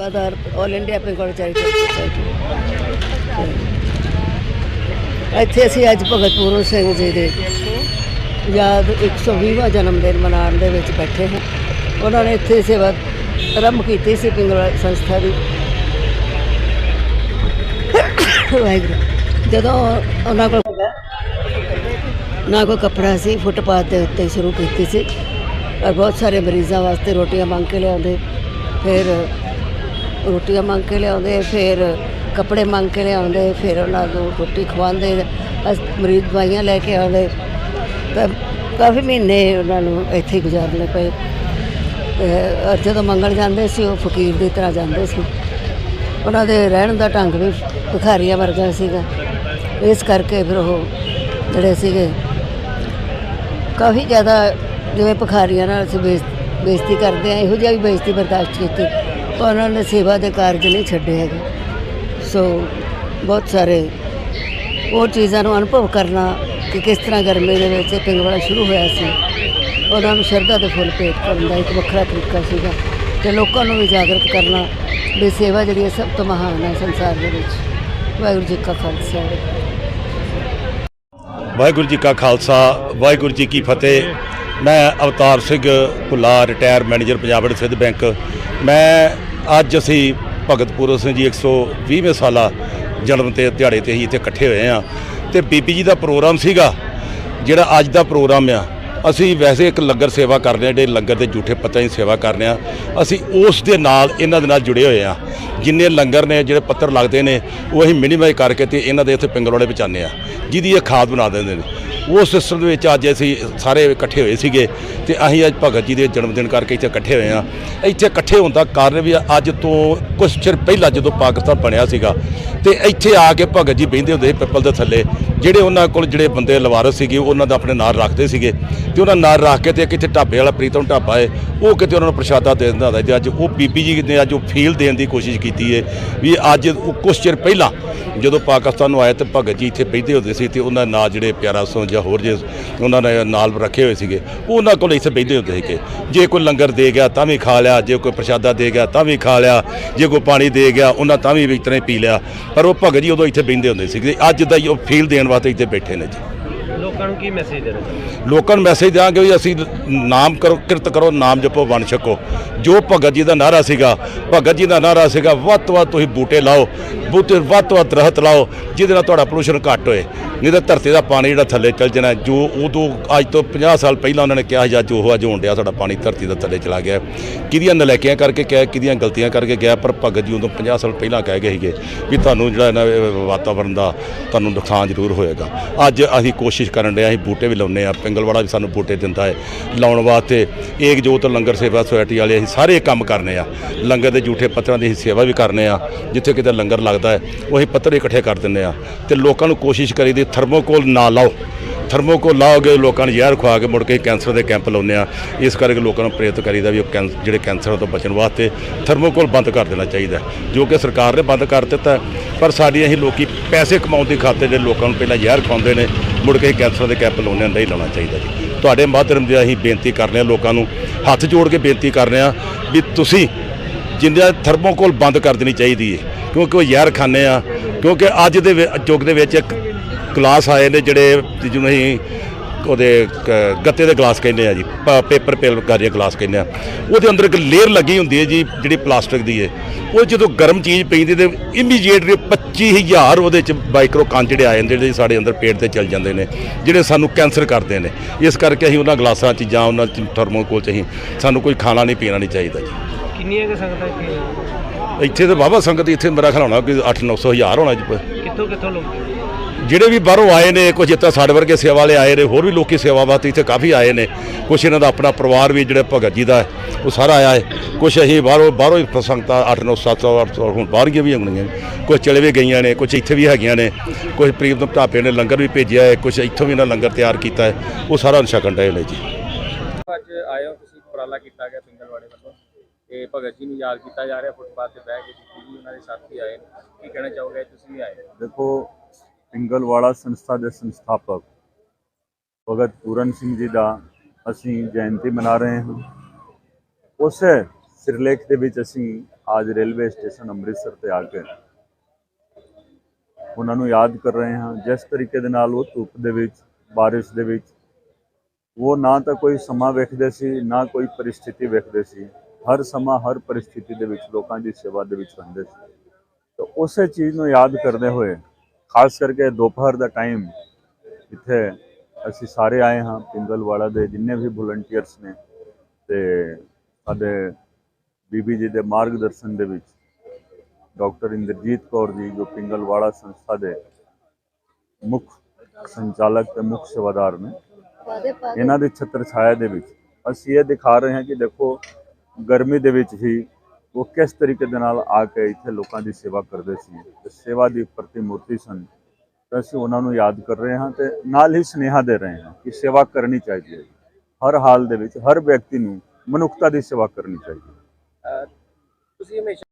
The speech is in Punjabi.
Bharat all India Pingal charitable ਇੱਥੇ ਅਸੀਂ ਅੱਜ ਭਗਤ ਪੂਰਨ ਸਿੰਘ ਜੀ ਦੇ ਯਾਦ 120ਵਾਂ ਜਨਮ ਦਿਨ ਮਨਾਉਣ ਦੇ ਵਿੱਚ ਬੈਠੇ ਹਾਂ। ਉਹਨਾਂ ਨੇ ਇੱਥੇ ਸੇਵਾ ਆਰੰਭ ਕੀਤੀ ਸੀ ਪਿੰਗਲ ਸੰਸਥਾ ਦੀ। ਵਾਹਿਗੁਰੂ। ਜਦੋਂ ਉਹਨਾਂ ਕੋਲ ਨਾ ਕੋਈ ਕੱਪੜਾ ਸੀ, ਫੁੱਟਪਾਥ ਦੇ ਉੱਤੇ ਸ਼ੁਰੂ ਕੀਤੀ ਸੀ। ਔਰ ਬਹੁਤ ਸਾਰੇ ਮਰੀਜ਼ਾਂ ਵਾਸਤੇ ਰੋਟੀਆਂ ਮੰਗ ਕੇ ਲਿਆਉਂਦੇ। ਫਿਰ ਰੋਟੀਆਂ ਮੰਗ ਕੇ ਲਿਆਉਂਦੇ, ਫਿਰ ਕੱਪੜੇ ਮੰਗ ਕੇ ਲਿਆਉਂਦੇ, ਫਿਰ ਉਹਨਾਂ ਨੂੰ ਰੋਟੀ ਖਵਾਉਂਦੇ ਅਸ- ਮਰੀਜ਼ ਦਵਾਈਆਂ ਲੈ ਕੇ ਆਉਂਦੇ। ਤਾਂ ਕਾਫੀ ਮਹੀਨੇ ਉਹਨਾਂ ਨੂੰ ਇੱਥੇ ਗੁਜ਼ਾਰਨੇ ਪਏ। ਤੇ ਜਦੋਂ ਮੰਗਣ ਜਾਂਦੇ ਸੀ, ਉਹ ਫਕੀਰ ਦੀ ਤਰ੍ਹਾਂ ਜਾਂਦੇ ਸੀ। ਉਹਨਾਂ ਦੇ ਰਹਿਣ ਦਾ ਢੰਗ ਵੀ ਭਿਖਾਰੀਆਂ ਵਰਗਾ ਸੀਗਾ। ਇਸ ਕਰਕੇ ਫਿਰ ਉਹ ਜਿਹੜੇ ਸੀਗੇ, ਕਾਫੀ ਜ਼ਿਆਦਾ ਜਿਵੇਂ ਭਿਖਾਰੀਆਂ ਨਾਲ ਅਸੀਂ ਬੇਇੱਜ਼- ਬੇਇੱਜ਼ਤੀ ਕਰਦੇ ਆ ਇਹੋ ਜਿਹਾ ਵੀ ਬੇਇੱਜ਼ਤੀ ਬਰਦਾਸ਼ਤ ਕੀਤੀ। ਉਹਨਾਂ ਨੇ ਸੇਵਾ ਦੇ ਕਾਰਜ ਨਹੀਂ ਛੱਡੇ ਹੈਗੇ। ਸੋ ਬਹੁਤ ਸਾਰੇ ਉਹ ਚੀਜ਼ਾਂ ਨੂੰ ਅਨੁਭਵ ਕਰਨਾ ਕਿ ਕਿਸ ਤਰ੍ਹਾਂ ਗਰਮੀ ਦੇ ਵਿੱਚ ਇਹ ਪਿੰਗਵਾੜਾ ਸ਼ੁਰੂ ਹੋਇਆ ਸੀ। ਉਹਨਾਂ ਨੂੰ ਸ਼ਰਧਾ ਦੇ ਫੁੱਲ ਭੇਟ ਕਰਨ ਦਾ ਇੱਕ ਵੱਖਰਾ ਤਰੀਕਾ ਸੀਗਾ ਤੇ ਲੋਕਾਂ ਨੂੰ ਵੀ ਜਾਗਰਤ ਕਰਨਾ ਵੀ ਸੇਵਾ ਜਿਹੜੀ ਹੈ ਸਭ ਤੋਂ ਮਹਾਨ ਹੈ ਸੰਸਾਰ ਦੇ ਵਿੱਚ। ਵਾਹਿਗੁਰੂ ਜੀ ਕਾ ਖਾਲਸਾ। ਵਾਹਿਗੁਰੂ ਜੀ ਕਾ ਖਾਲਸਾ, ਵਾਹਿਗੁਰੂ ਜੀ ਕੀ ਫਤਿਹ। ਮੈਂ Avtar Singh Bhulla retire manager Punjab and Sindh bank ਮੈਂ ਅੱਜ ਅਸੀਂ ਭਗਤ ਪੂਰਨ ਸਿੰਘ ਜੀ 120ਵੇਂ ਸਾਲਾ ਜਨਮ ਤੇ ਦਿਹਾੜੇ ਤੇ ਹੀ ਇੱਥੇ ਇਕੱਠੇ ਹੋਏ ਆ ਤੇ ਬੀਬੀ ਜੀ ਦਾ ਪ੍ਰੋਗਰਾਮ ਸੀਗਾ, ਜਿਹੜਾ ਅੱਜ ਦਾ ਪ੍ਰੋਗਰਾਮ ਆ। ਅਸੀਂ ਵੈਸੇ ਇੱਕ ਲੰਗਰ ਸੇਵਾ ਕਰਦੇ ਹਾਂ, ਜਿਹੜੇ ਲੰਗਰ ਦੇ ਝੂਠੇ ਪੱਤਿਆਂ ਦੀ ਸੇਵਾ ਕਰਦੇ ਆ ਅਸੀਂ ਉਸ ਦੇ ਨਾਲ, ਇਹਨਾਂ ਦੇ ਨਾਲ ਜੁੜੇ ਹੋਏ ਆ ਜਿੰਨੇ ਲੰਗਰ ਨੇ, ਜਿਹੜੇ ਪੱਤਰ ਲੱਗਦੇ ਨੇ, ਉਹ ਅਸੀਂ ਮਿਨੀਮਾਈਜ਼ ਕਰਕੇ ਤੇ ਇਹਨਾਂ ਦੇ ਇੱਥੇ ਪਿੰਗਲਵਾੜੇ ਪਹੁੰਚਾਉਂਦੇ ਆ ਜਿਹਦੀ ਇਹ ਖਾਦ ਬਣਾ ਦਿੰਦੇ ਨੇ। ਉਸ ਸਿਸਟਮ ਦੇ ਵਿੱਚ ਅੱਜ ਅਸੀਂ ਸਾਰੇ ਇਕੱਠੇ ਹੋਏ ਸੀਗੇ ਤੇ ਅਸੀਂ ਅੱਜ ਭਗਤ ਜੀ ਦੇ ਜਨਮ ਦਿਨ ਕਰਕੇ ਇੱਥੇ ਇਕੱਠੇ ਹੋਏ ਆ ਇੱਥੇ ਇਕੱਠੇ ਹੋਣ ਦਾ ਕਾਰਨ ਵੀ ਅੱਜ ਤੋਂ ਕੁਝ ਚਿਰ ਪਹਿਲਾਂ ਜਦੋਂ ਪਾਕਿਸਤਾਨ ਬਣਿਆ ਸੀਗਾ ਤੇ ਇੱਥੇ ਆ ਕੇ ਭਗਤ ਜੀ ਬਹਿੰਦੇ ਹੁੰਦੇ ਸੀ ਪਿੱਪਲ ਦੇ ਥੱਲੇ। ਜਿਹੜੇ ਉਹਨਾਂ ਕੋਲ ਜਿਹੜੇ ਬੰਦੇ ਲਵਾਰਸ ਸੀਗੇ, ਉਹਨਾਂ ਦਾ ਆਪਣੇ ਨਾਲ ਰੱਖਦੇ ਸੀਗੇ। ਤੇ ਉਹਨਾਂ ਨਾਲ ਰੱਖ ਕੇ ਤੇ ਇੱਕ ਇੱਥੇ ਢਾਬੇ ਵਾਲਾ ਪ੍ਰੀਤਮ ਢਾਬਾ ਹੈ, ਉਹ ਕਿਤੇ ਉਹਨਾਂ ਨੂੰ ਪ੍ਰਸ਼ਾਦਾ ਦੇ ਦਿੰਦਾ ਹੁੰਦਾ ਤੇ ਅੱਜ ਉਹ ਬੀਬੀ ਜੀ ਨੇ ਅੱਜ ਉਹ ਫੀਲ ਦੇਣ ਦੀ ਕੋਸ਼ਿਸ਼ ਕੀਤੀ ਕੀਤੀ ਹੈ ਵੀ ਅੱਜ ਉਹ ਕੁਝ ਚਿਰ ਪਹਿਲਾਂ ਜਦੋਂ ਪਾਕਿਸਤਾਨ ਨੂੰ ਆਇਆ ਤੇ ਭਗਤ ਜੀ ਇੱਥੇ ਬੈਠਦੇ ਹੁੰਦੇ ਸੀ ਤੇ ਉਹਨਾਂ ਨਾਲ ਜਿਹੜੇ ਪਿਆਰਾ ਸੋ ਜਾਂ ਹੋਰ ਜੇ ਉਹਨਾਂ ਨੇ ਨਾਲ ਰੱਖੇ ਹੋਏ ਸੀਗੇ, ਉਹ ਉਹਨਾਂ ਕੋਲ ਇੱਥੇ ਬੈਠਦੇ ਹੁੰਦੇ ਸੀਗੇ। ਜੇ ਕੋਈ ਲੰਗਰ ਦੇ ਗਿਆ ਤਾਂ ਵੀ ਖਾ ਲਿਆ, ਜੇ ਕੋਈ ਪ੍ਰਸ਼ਾਦਾ ਦੇ ਗਿਆ ਤਾਂ ਵੀ ਖਾ ਲਿਆ, ਜੇ ਕੋਈ ਪਾਣੀ ਦੇ ਗਿਆ ਉਹਨਾਂ ਤਾਂ ਵੀ ਇਸ ਤਰ੍ਹਾਂ ਹੀ ਪੀ ਲਿਆ। ਪਰ ਉਹ ਭਗਤ ਜੀ ਉਦੋਂ ਇੱਥੇ ਬੈਠਦੇ ਹੁੰਦੇ ਸੀਗੇ, ਅੱਜ ਦਾ ਹੀ ਉਹ ਫੀਲ ਦੇਣ ਵਾਸਤੇ ਇੱਥੇ ਬੈਠੇ ਨੇ ਜੀ। ਲੋਕਾਂ ਨੂੰ ਕੀ ਮੈਸੇਜ ਦੇਣਾ ਚਾਹੁੰਦੇ ਲੋਕਾਂ ਨੂੰ ਮੈਸੇਜ ਦਿਆਂਗੇ ਵੀ ਅਸੀਂ ਨਾਮ ਕਰੋ, ਕਿਰਤ ਕਰੋ, ਨਾਮ ਜਪੋ, ਵੰਡ ਛਕੋ। ਜੋ ਭਗਤ ਜੀ ਦਾ ਨਾਰਾ ਸੀਗਾ, ਭਗਤ ਜੀ ਦਾ ਨਾਰਾ ਸੀਗਾ, ਵੱਧ ਤੋਂ ਵੱਧ ਤੁਸੀਂ ਬੂਟੇ ਲਾਓ, ਬੂਟੇ ਵੱਧ ਤੋਂ ਵੱਧ ਦਰਖਤ ਲਾਓ, ਜਿਹਦੇ ਨਾਲ ਤੁਹਾਡਾ ਪੋਲੂਸ਼ਨ ਘੱਟ ਹੋਏ। ਨਹੀਂ ਤਾਂ ਧਰਤੀ ਦਾ ਪਾਣੀ ਜਿਹੜਾ ਥੱਲੇ ਚੱਲ ਜਾਣਾ, ਜੋ ਉਦੋਂ ਅੱਜ ਤੋਂ 50 ਸਾਲ ਪਹਿਲਾਂ ਉਹਨਾਂ ਨੇ ਕਿਹਾ ਸੀ, ਅੱਜ ਉਹ ਅੱਜ ਹੋਣ ਡਿਆ ਸਾਡਾ ਪਾਣੀ ਧਰਤੀ ਦਾ ਥੱਲੇ ਚਲਾ ਗਿਆ। ਕਿਹਦੀਆਂ ਨਲਾਇਕੀਆਂ ਕਰਕੇ ਕਿਹਾ, ਕਿਹਦੀਆਂ ਗਲਤੀਆਂ ਕਰਕੇ ਗਿਆ, ਪਰ ਭਗਤ ਜੀ ਉਦੋਂ 50 ਸਾਲ ਪਹਿਲਾਂ ਕਹਿ ਗਏ ਸੀਗੇ ਵੀ ਤੁਹਾਨੂੰ ਜਿਹੜਾ ਇਹਨਾਂ ਇਹ ਵਾਤਾਵਰਣ ਦਾ ਤੁਹਾਨੂੰ ਨੁਕਸਾਨ ਜ਼ਰੂਰ ਹੋਏਗਾ। ਅੱਜ ਅਸੀਂ ਕੋਸ਼ਿਸ਼ ਕਰਨ ਡਿਆ, ਅਸੀਂ ਬੂਟੇ ਵੀ ਲਾਉਂਦੇ ਆ ਪਿੰਗਲਵਾੜਾ ਵੀ ਸਾਨੂੰ ਬੂਟੇ ਦਿੰਦਾ ਹੈ। ਲਾਉਣ ਵਾਸਤੇ ਏਕ ਜੋਤ ਲੰਗਰ ਸੇਵਾ ਸੁਸਾਇਟੀ ਵਾਲੇ ਅਸੀਂ ਸਾਰੇ ਕੰਮ ਕਰਨੇ ਆ। ਲੰਗਰ ਦੇ ਝੂਠੇ ਪੱਤਰਾਂ ਦੀ ਅਸੀਂ ਸੇਵਾ ਵੀ ਕਰਨੇ ਆ। ਜਿੱਥੇ ਕਿਤੇ ਲੰਗਰ ਲੱਗਦਾ ਹੈ, ਉਹ ਅਸੀਂ ਪੱਤਰ ਇਕੱਠੇ ਕਰ ਦਿੰਦੇ ਆ। ਤੇ ਲੋਕਾਂ ਨੂੰ ਕੋਸ਼ਿਸ਼ ਕਰੀਦੀ ਥਰਮੋਕੋਲ ਨਾ ਲਾਓ। ਥਰਮੋਕੋਲ ਲਾਓਗੇ ਲੋਕਾਂ ਨੂੰ ਜ਼ਹਿਰ ਖਵਾ ਕੇ ਮੁੜ ਕੇ ਕੈਂਸਰ ਦੇ ਕੈਂਪ ਲਾਉਂਦੇ ਆ। ਇਸ ਕਰਕੇ ਲੋਕਾਂ ਨੂੰ ਪ੍ਰੇਰਿਤ ਕਰੀਦਾ ਵੀ ਉਹ ਕੈਂ- ਜਿਹੜੇ ਕੈਂਸਰ ਤੋਂ ਬਚਣ ਵਾਸਤੇ ਥਰਮੋਕੋਲ ਬੰਦ ਕਰ ਦੇਣਾ ਚਾਹੀਦਾ ਜੋ ਕਿ ਸਰਕਾਰ ਨੇ ਬੰਦ ਕਰ ਦਿੱਤਾ ਪਰ ਸਾਡੀਆਂ ਅਸੀਂ ਲੋਕੀ ਪੈਸੇ ਕਮਾਉਣ ਦੀ ਖਾਤਰ ਜਿਹੜੇ ਲੋਕਾਂ ਨੂੰ ਪਹਿਲਾਂ ਜ਼ਹਿਰ ਖਵਾਉਂਦੇ ਨੇ ਮੁੜ ਕੇ ਕੈਂਸਰ ਦੇ ਕੈਂਪ ਲਾਉਂਦੇ ਆ ਨਹੀਂ ਲਾਉਣਾ ਚਾਹੀਦਾ ਜੀ। ਤੁਹਾਡੇ ਮਾਧਿਅਮ ਦੇ ਅਸੀਂ ਬੇਨਤੀ ਕਰ ਰਹੇ ਹਾਂ ਲੋਕਾਂ ਨੂੰ, ਹੱਥ ਜੋੜ ਕੇ ਬੇਨਤੀ ਕਰ ਰਹੇ ਹਾਂ ਵੀ ਤੁਸੀਂ ਜਿੰਦਿਆਂ ਥਰਮੋਕੋਲ ਬੰਦ ਕਰ ਦੇਣੀ ਚਾਹੀਦੀ ਹੈ ਕਿਉਂਕਿ ਉਹ ਜ਼ਹਿਰ ਖਾਂਦੇ ਆ, ਕਿਉਂਕਿ ਅੱਜ ਦੇ ਵਿ- ਯੁੱਗ ਦੇ ਵਿੱਚ ਇੱਕ ਕਲਾਸ ਆਏ ਨੇ ਜਿਹੜੇ ਜਿਹਨੂੰ ਅਸੀਂ ਉਹਦੇ ਕ- ਗੱਤੇ ਦੇ ਗਲਾਸ ਕਹਿੰਦੇ ਆ ਜੀ ਪੇਪਰ ਪੇਲਕਾਰੀ ਗਲਾਸ ਕਹਿੰਦੇ ਆ। ਉਹਦੇ ਅੰਦਰ ਇੱਕ ਲੇਅਰ ਲੱਗੀ ਹੁੰਦੀ ਹੈ ਜੀ ਜਿਹੜੀ ਪਲਾਸਟਿਕ ਦੀ ਹੈ। ਉਹ ਜਦੋਂ ਗਰਮ ਚੀਜ਼ ਪੈਂਦੀ ਤੇ ਇਮੀਡੀਏਟਲੀ 25000 ਉਹਦੇ ਚ ਮਾਈਕਰੋ ਕੰਚ ਜਿਹੜੇ ਆ ਜਾਂਦੇ ਜਿਹੜੇ ਸਾਡੇ ਅੰਦਰ ਪੇਟ ਤੇ ਚੱਲ ਜਾਂਦੇ ਨੇ ਜਿਹੜੇ ਸਾਨੂੰ ਕੈਂਸਰ ਕਰਦੇ ਨੇ। ਇਸ ਕਰਕੇ ਅਸੀਂ ਉਹਨਾਂ ਗਲਾਸਾਂ ਚ ਜਾਂ ਉਹਨਾਂ ਚ ਥਰਮੋਕੋਲ ਚ ਅਸੀਂ ਸਾਨੂੰ ਕੋਈ ਖਾਣਾ ਨਹੀਂ ਪੀਣਾ ਨਹੀਂ ਚਾਹੀਦਾ ਜੀ। ਕਿੰਨੀਆਂ ਕੁ ਸੰਗਤਾਂ ਇੱਥੇ? ਇੱਥੇ ਤਾਂ ਵਾਹਵਾ ਸੰਗਤ ਇੱਥੇ ਮੇਰਾ ਖਿਆਲ ਹੋਣਾ ਕੋਈ 8-900 ਹਜ਼ਾਰ ਹੋਣਾ ਜੀ। ਕਿੱਥੋਂ ਕਿੱਥੋਂ ਲੋਕ ਜਿਹੜੇ ਵੀ ਬਾਹਰੋਂ ਆਏ ਨੇ ਕੁਝ ਇੱਥੇ ਸਾਡੇ ਵਰਗੇ ਸੇਵਾ ਵਾਲੇ ਆਏ ਨੇ ਹੋਰ ਵੀ ਲੋਕੀ ਸੇਵਾ ਵਾਸਤੇ ਇੱਥੇ ਕਾਫੀ ਆਏ ਨੇ। ਕੁਝ ਇਹਨਾਂ ਦਾ ਆਪਣਾ ਪਰਿਵਾਰ ਵੀ ਜਿਹੜੇ ਭਗਤ ਜੀ ਦਾ ਉਹ ਸਾਰਾ ਆਇਆ ਹੈ। ਕੁਝ ਅਸੀਂ ਬਾਹਰੋਂ ਬਾਹਰੋਂ ਹੀ ਸੰਗਤਾਂ 8 9 700 800 ਹੁਣ ਬਾਹਰੀਆਂ ਵੀ ਹੋਣਗੀਆਂ ਕੁਝ ਚਲੇ ਵੀ ਗਈਆਂ ਨੇ ਕੁਝ ਇੱਥੇ ਵੀ ਹੈਗੀਆਂ ਨੇ। ਕੁਝ ਪ੍ਰੀਤਮ ਢਾਬੇ ਨੇ ਲੰਗਰ ਵੀ ਭੇਜਿਆ ਹੈ ਕੁਝ ਇੱਥੋਂ ਵੀ ਇਹਨਾਂ ਲੰਗਰ ਤਿਆਰ ਕੀਤਾ ਹੈ। ਉਹ ਸਾਰਾ ਛਕਣ ਡਏ ਨੇ ਜੀ। ਅੱਜ ਆਏ ਹੋ ਤੁਸੀਂ ਉਪਰਾਲਾ ਕੀਤਾ ਗਿਆ ਪਿੰਗਲਵਾੜੇ ਵੱਲੋਂ। ਤੇ ਭਗਤ ਜੀ ਨੂੰ ਯਾਦ ਕੀਤਾ ਜਾ ਰਿਹਾ ਫੁੱਟਪਾਥ ਤੇ ਬਹਿ ਕੇ ਜੀ ਉਹਨਾਂ ਦੇ ਸਾਥੀ ਆਏ ਨੇ। ਕੀ ਕਹਿਣਾ ਚਾਹੋਗੇ ਤੁਸੀਂ ਵੀ ਆਏ ਦੇਖੋ ਪਿੰਗਲਵਾੜਾ ਸੰਸਥਾ ਦੇ ਸੰਸਥਾਪਕ ਭਗਤ ਪੂਰਨ ਸਿੰਘ ਜੀ ਦਾ ਅਸੀਂ ਜਯੰਤੀ ਮਨਾ ਰਹੇ ਹਾਂ। ਉਸੇ ਸਿਰਲੇਖ ਦੇ ਵਿੱਚ ਅਸੀਂ ਅੱਜ ਰੇਲਵੇ ਸਟੇਸ਼ਨ ਅੰਮ੍ਰਿਤਸਰ ਤੇ ਆ ਕੇ ਉਹਨਾਂ ਨੂੰ ਯਾਦ ਕਰ ਰਹੇ ਹਾਂ। ਜਿਸ ਤਰੀਕੇ ਦੇ ਨਾਲ ਉਹ ਧੁੱਪ ਦੇ ਵਿੱਚ, ਬਾਰਿਸ਼ ਦੇ ਵਿੱਚ, ਉਹ ਨਾ ਤਾਂ ਕੋਈ ਸਮਾਂ ਵੇਖਦੇ ਸੀ, ਨਾ ਕੋਈ ਪਰਿਸਥਿਤੀ ਵੇਖਦੇ ਸੀ। ਹਰ ਸਮਾਂ, ਹਰ ਪਰਿਸਥਿਤੀ ਦੇ ਵਿੱਚ ਲੋਕਾਂ ਦੀ ਸੇਵਾ ਦੇ ਵਿੱਚ ਰਹਿੰਦੇ ਸੀ। ਤਾਂ ਉਸੇ ਚੀਜ਼ ਨੂੰ ਯਾਦ ਕਰਦੇ ਹੋਏ ਖਾਸ ਕਰਕੇ ਦੁਪਹਿਰ ਦਾ ਟਾਈਮ ਇੱਥੇ ਅਸੀਂ ਸਾਰੇ ਆਏ ਹਾਂ ਪਿੰਗਲਵਾੜਾ ਦੇ ਜਿੰਨੇ ਵੀ ਵਲੰਟੀਅਰਸ ਨੇ ਤੇ ਸਾਡੇ ਬੀਬੀ ਜੀ ਦੇ ਮਾਰਗਦਰਸ਼ਨ ਦੇ ਵਿੱਚ ਡਾਕਟਰ ਇੰਦਰਜੀਤ ਕੌਰ ਜੀ, ਜੋ ਪਿੰਗਲਵਾੜਾ ਸੰਸਥਾ ਦੇ ਮੁੱਖ ਸੰਚਾਲਕ ਤੇ ਮੁੱਖ ਸੇਵਾਦਾਰ ਨੇ, ਇਹਨਾਂ ਦੀ ਛਤਰ ਛਾਇਆ ਦੇ ਵਿੱਚ ਅਸੀਂ ਇਹ ਦਿਖਾ ਰਹੇ ਹਾਂ ਕਿ ਦੇਖੋ ਗਰਮੀ ਦੇ ਵਿੱਚ ਹੀ ਉਹ ਕਿਸ ਤਰੀਕੇ ਦੇ ਨਾਲ ਆ ਕੇ ਇੱਥੇ ਲੋਕਾਂ ਦੀ ਸੇਵਾ ਕਰਦੇ ਸੀ ਤੇ ਸੇਵਾ ਦੀ ਪ੍ਰਤੀਮੂਰਤੀ ਸਨ, ਤਾਂ ਅਸੀਂ ਉਹਨਾਂ ਨੂੰ ਯਾਦ ਕਰ ਰਹੇ ਹਾਂ ਤੇ ਨਾਲ ਹੀ ਸੁਨੇਹਾ ਦੇ ਰਹੇ ਹਾਂ ਕਿ ਸੇਵਾ ਕਰਨੀ ਚਾਹੀਦੀ ਹੈ। ਹਰ ਹਾਲ ਦੇ ਵਿੱਚ ਹਰ ਵਿਅਕਤੀ ਨੂੰ ਮਨੁੱਖਤਾ ਦੀ ਸੇਵਾ ਕਰਨੀ ਚਾਹੀਦੀ ਹੈ। ਤੁਸੀਂ ਹਮੇਸ਼ਾ